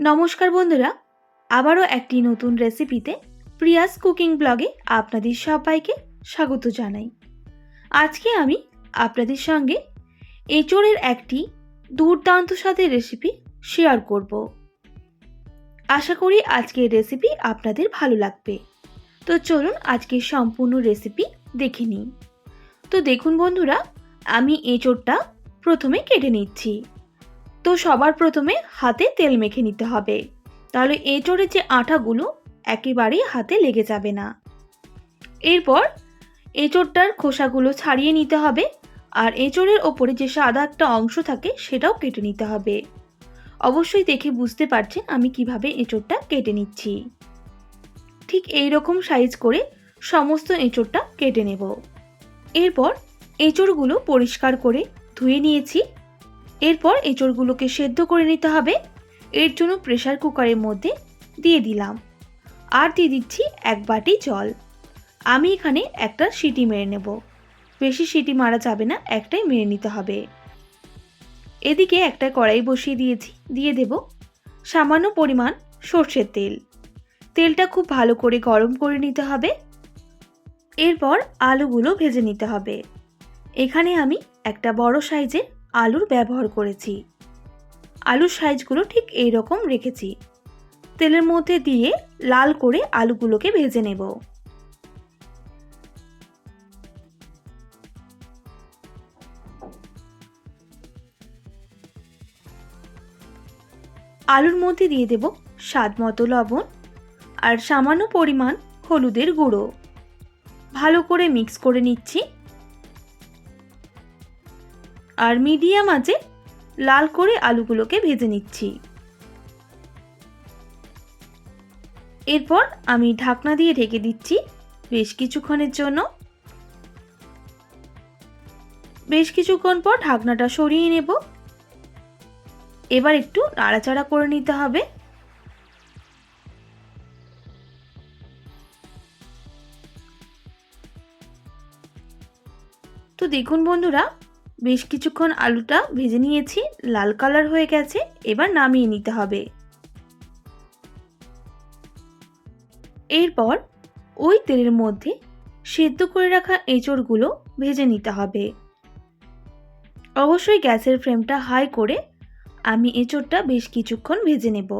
নমস্কার বন্ধুরা, আবারও একটি নতুন রেসিপিতে প্রিয়াস কুকিং ব্লগে আপনাদের সবাইকে স্বাগত জানাই। আজকে আমি আপনাদের সঙ্গে এঁচোড়ের একটি দুর্দান্ত স্বাদের রেসিপি শেয়ার করব। আশা করি আজকের রেসিপি আপনাদের ভালো লাগবে। তো চলুন আজকের সম্পূর্ণ রেসিপি দেখে নিই। তো দেখুন বন্ধুরা, আমি এঁচোড়টা প্রথমে কেটে নিচ্ছি। তো সবার প্রথমে হাতে তেল মেখে নিতে হবে। তাহলে এঁচড়ের যে আঠাগুলো একেবারেই হাতে লেগে যাবে না। এরপর এঁচড়টার খোসাগুলো ছাড়িয়ে নিতে হবে আর এঁচড়ের ওপরে যে সাদা একটা অংশ থাকে সেটাও কেটে নিতে হবে। অবশ্যই দেখে বুঝতে পারছেন আমি কীভাবে এঁচড়টা কেটে নিচ্ছি। ঠিক এই রকম সাইজ করে সমস্ত এঁচড়টা কেটে নেব। এরপর এঁচড়গুলো পরিষ্কার করে ধুয়ে নিয়েছি এরপর এঁচড়গুলোকে সেদ্ধ করে নিতে হবে। এর জন্য প্রেশার কুকারের মধ্যে দিয়ে দিলাম। আর দিয়ে দিচ্ছি এক বাটি জল। আমি এখানে একটা সিটি মেরে নেব। বেশি সিটি মারা যাবে না, একটাই মেরে নিতে হবে। এদিকে একটা কড়াই বসিয়ে দিয়েছি, দিয়ে দেব সামান্য পরিমাণ সর্ষের তেল। তেলটা খুব ভালো করে গরম করে নিতে হবে। এরপর আলুগুলো ভেজে নিতে হবে। এখানে আমি একটা বড় সাইজের আলুর ব্যবহার করেছি। আলুর সাইজগুলো ঠিক এই রকম রেখেছি। তেলের মধ্যে দিয়ে লাল করে আলুগুলোকে ভেজে নেব। আলুর মধ্যে দিয়ে দেব স্বাদ মতো লবণ আর সামান্য পরিমাণ হলুদের গুঁড়ো। ভালো করে মিক্স করে নিচ্ছি। আর মিডিয়াম আঁচে লাল করে আলুগুলোকে ভেজে নিচ্ছি। এরপর আমি ঢাকনা দিয়ে ঢেকে দিচ্ছি বেশ কিছুক্ষণের জন্য। বেশ কিছুক্ষণ পর ঢাকনাটা সরিয়ে নেব। এবার একটু নাড়াচাড়া করে নিতে হবে। তো দেখুন বন্ধুরা বেশ কিছুক্ষণ আলুটা ভেজে নিয়েছি, লাল কালার হয়ে গেছে, এবার নামিয়ে নিতে হবে। এরপর ওই তেলের মধ্যে সেদ্ধ করে রাখা এঁচড়গুলো ভেজে নিতে হবে। অবশ্যই গ্যাসের ফ্লেমটা হাই করে আমি এঁচড়টা বেশ কিছুক্ষণ ভেজে নেব।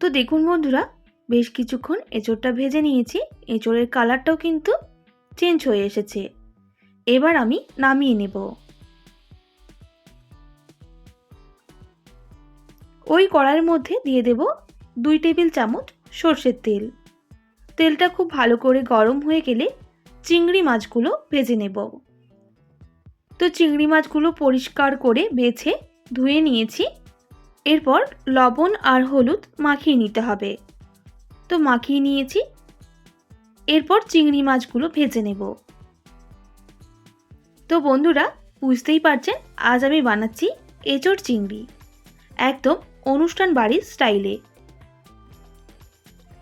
তো দেখুন বন্ধুরা, বেশ কিছুক্ষণ এঁচোড়টা ভেজে নিয়েছি। এঁচড়ের কালারটাও কিন্তু চেঞ্জ হয়ে এসেছে। এবার আমি নামিয়ে নেব। ওই কড়াইয়ের মধ্যে দিয়ে দেব দুই টেবিল চামচ সর্ষের তেল। তেলটা খুব ভালো করে গরম হয়ে গেলে চিংড়ি মাছগুলো ভেজে নেব। তো চিংড়ি মাছগুলো পরিষ্কার করে বেছে ধুয়ে নিয়েছি। এরপর লবণ আর হলুদ মাখিয়ে নিতে হবে। তো মাখিয়ে নিয়েছি। এরপর চিংড়ি মাছগুলো ভেজে নেব। তো বন্ধুরা, বুঝতেই পারছেন, আজ আমি বানাচ্ছি এঁচড় চিংড়ি। একদম অনুষ্ঠান বাড়ির স্টাইলে।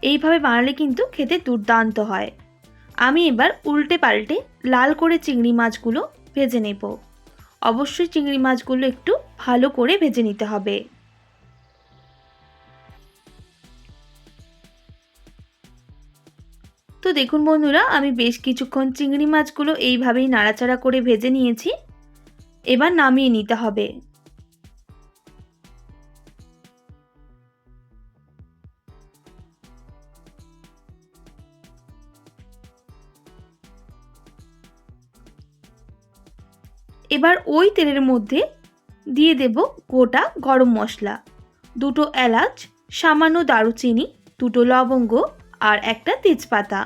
এইভাবে বানালে কিন্তু খেতে দুর্দান্ত হয়। আমি এবার উল্টে পাল্টে লাল করে চিংড়ি মাছগুলো ভেজে নেব। অবশ্যই চিংড়ি মাছগুলো একটু ভালো করে ভেজে নিতে হবে। তো দেখুন বন্ধুরা, আমি বেশ কিছুক্ষণ চিংড়ি মাছগুলো এইভাবেই নাড়াচাড়া করে ভেজে নিয়েছি। এবার নামিয়ে নিতে হবে। এবার ওই তেলের মধ্যে দিয়ে দেব গোটা গরম মশলা। দুটো এলাচ, সামান্য দারুচিনি, দুটো লবঙ্গ আর একটা তেজপাতা।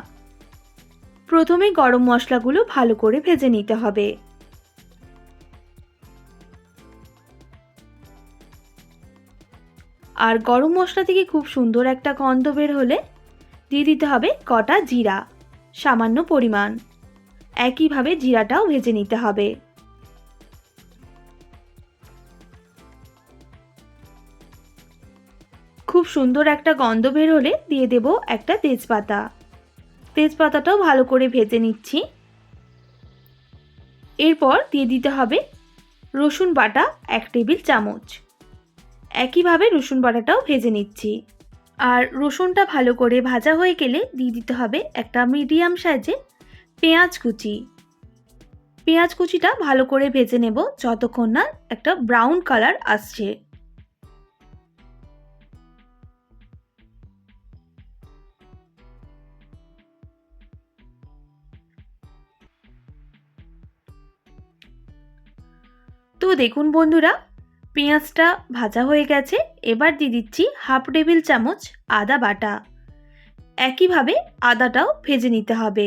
প্রথমে গরম মশলাগুলো ভালো করে ভেজে নিতে হবে। আর গরম মশলা থেকে খুব সুন্দর একটা গন্ধ বের হলে দিয়ে দিতে হবে কটা জিরা, সামান্য পরিমাণ। একইভাবে জিরাটাও ভেজে নিতে হবে। খুব সুন্দর একটা গন্ধ বের হলে দিয়ে দেব একটা তেজপাতা। তেজপাতাটাও ভালো করে ভেজে নিচ্ছি। এরপর দিয়ে দিতে হবে রসুন বাটা এক টেবিল চামচ। একইভাবে রসুন বাটাটাও ভেজে নিচ্ছি। আর রসুনটা ভালো করে ভাজা হয়ে গেলে দিয়ে দিতে হবে একটা মিডিয়াম সাইজে পেঁয়াজ কুচি। পেঁয়াজ কুচিটা ভালো করে ভেজে নেব যতক্ষণ না একটা ব্রাউন কালার আসছে। তো দেখুন বন্ধুরা, পেঁয়াজটা ভাজা হয়ে গেছে, এবার দিয়ে দিচ্ছি হাফ টেবিল চামচ আদা বাটা। একইভাবে আদাটাও ভেজে নিতে হবে।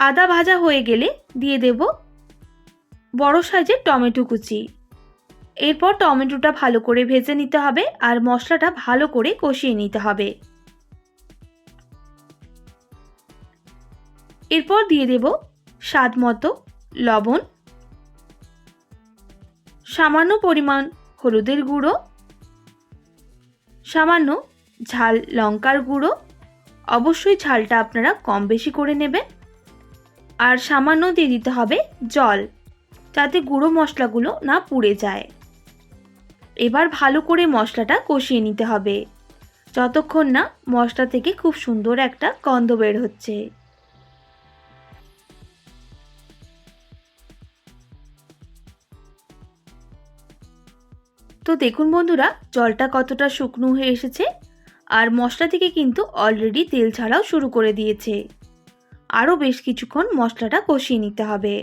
আদা ভাজা হয়ে গেলে দিয়ে দেব বড় সাইজের টমেটো কুচি। এরপর টমেটোটা ভালো করে ভেজে নিতে হবে আর মশলাটা ভালো করে কষিয়ে নিতে হবে। এরপর দিয়ে দেব স্বাদ মতো লবণ, সামান্য পরিমাণ হলুদের গুঁড়ো, সামান্য ঝাল লঙ্কার গুঁড়ো। অবশ্যই ঝালটা আপনারা কম বেশি করে নেবেন। আর সামান্য দিয়ে দিতে হবে জল, যাতে গুঁড়ো মশলাগুলো না পুড়ে যায়। এবার ভালো করে মশলাটা কষিয়ে নিতে হবে। যতক্ষণ না মশলা থেকে খুব সুন্দর একটা গন্ধ বের হচ্ছে। তো দেখুন বন্ধুরা, জলটা কতটা শুকনো হয়ে এসেছে আর মশলা থেকে কিন্তু অলরেডি তেল ছাড়াও শুরু করে দিয়েছে। আরও বেশ কিছুক্ষণ মশলাটা কষিয়ে নিতে হবে।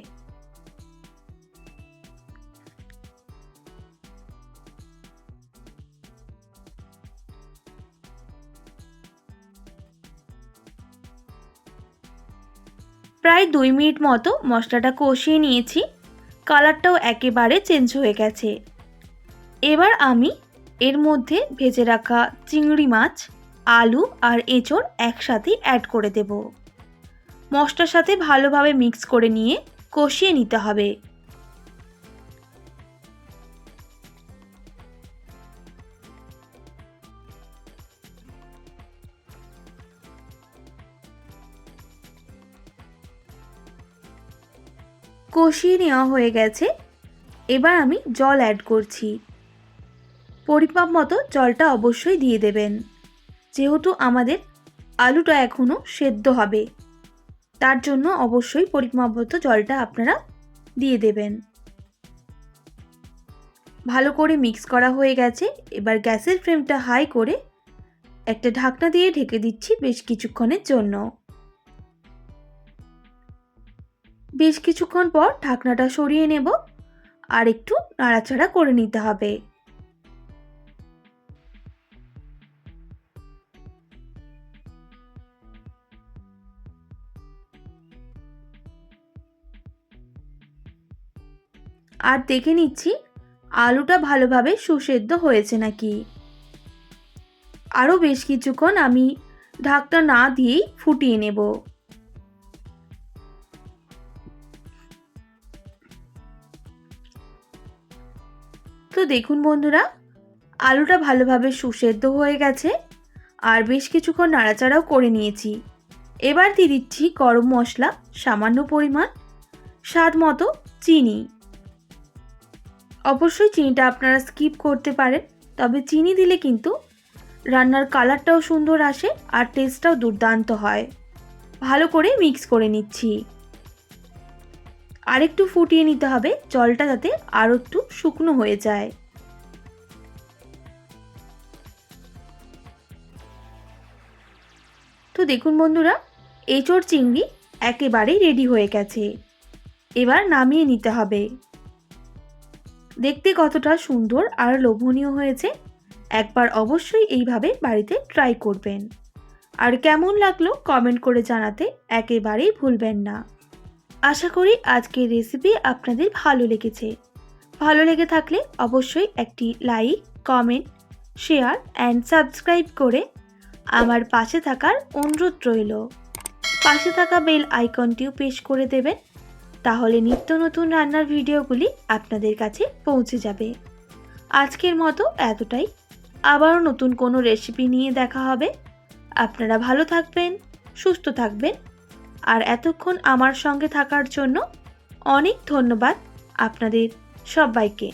প্রায় দুই মিনিট মতো মশলাটা কষিয়ে নিয়েছি। কালারটাও একেবারে চেঞ্জ হয়ে গেছে। এবার আমি এর মধ্যে ভেজে রাখা চিংড়ি মাছ, আলু আর এঁচড় একসাথে অ্যাড করে দেব। মশলার সাথে ভালোভাবে মিক্স করে নিয়ে কষিয়ে নিতে হবে। কষিয়ে নেওয়া হয়ে গেছে। এবার আমি জল অ্যাড করছি। পরিমাপ মতো জলটা অবশ্যই দিয়ে দেবেন। যেহেতু আমাদের আলুটা এখনও সেদ্ধ হবে, তার জন্য অবশ্যই পরিমাপ মতো জলটা আপনারা দিয়ে দেবেন। ভালো করে মিক্স করা হয়ে গেছে, এবার গ্যাসের ফ্লেমটা হাই করে একটা ঢাকনা দিয়ে ঢেকে দিচ্ছি বেশ কিছুক্ষণের জন্য। বেশ কিছুক্ষণ পর ঢাকনাটা সরিয়ে নেব, আর একটু নাড়াচাড়া করে নিতে হবে। আর দেখে নিচ্ছি, আলুটা ভালোভাবে সুসেদ্ধ হয়েছে নাকি। আরও বেশ কিছুক্ষণ আমি ঢাকটা না দিয়েই ফুটিয়ে নেব। তো দেখুন বন্ধুরা, আলুটা ভালোভাবে সুসেদ্ধ হয়ে গেছে, আর বেশ কিছুক্ষণ নাড়াচাড়াও করে নিয়েছি। এবার দিয়ে দিচ্ছি গরম মশলা, সামান্য পরিমাণ, স্বাদ মতো চিনি। অবশ্যই চিনিটা আপনারা স্কিপ করতে পারেন, তবে চিনি দিলে কিন্তু রান্নার কালারটাও সুন্দর আসে আর টেস্টটাও দুর্দান্ত হয়। ভালো করে মিক্স করে নিচ্ছি। আরেকটু ফুটিয়ে নিতে হবে, জলটা যাতে আরও একটু শুকনো হয়ে যায়। তো দেখুন বন্ধুরা, এঁচড় চিংড়ি একেবারেই রেডি হয়ে গেছে। এবার নামিয়ে নিতে হবে। দেখতে কতটা সুন্দর আর লোভনীয় হয়েছে, একবার অবশ্যই এইভাবে বাড়িতে ট্রাই করবেন। আর কেমন লাগল কমেন্ট করে জানাতে একেবারেই ভুলবেন না। আশা করি আজকের রেসিপি আপনাদের ভালো লেগেছে। ভালো লেগে থাকলে অবশ্যই একটি like comment share and subscribe করে আমার পাশে থাকার অনুরোধ রইল। পাশে থাকা বেল আইকনটিও পেশ করে দেবেন। তাহলে নিত্য নতুন রান্নার ভিডিওগুলি আপনাদের কাছে পৌঁছে যাবে। আজকের মতো এতটাই। আবারও নতুন কোনো রেসিপি নিয়ে দেখা হবে। আপনারা ভালো থাকবেন, সুস্থ থাকবেন। আর এতক্ষণ আমার সঙ্গে থাকার জন্য অনেক ধন্যবাদ আপনাদের সবাইকে।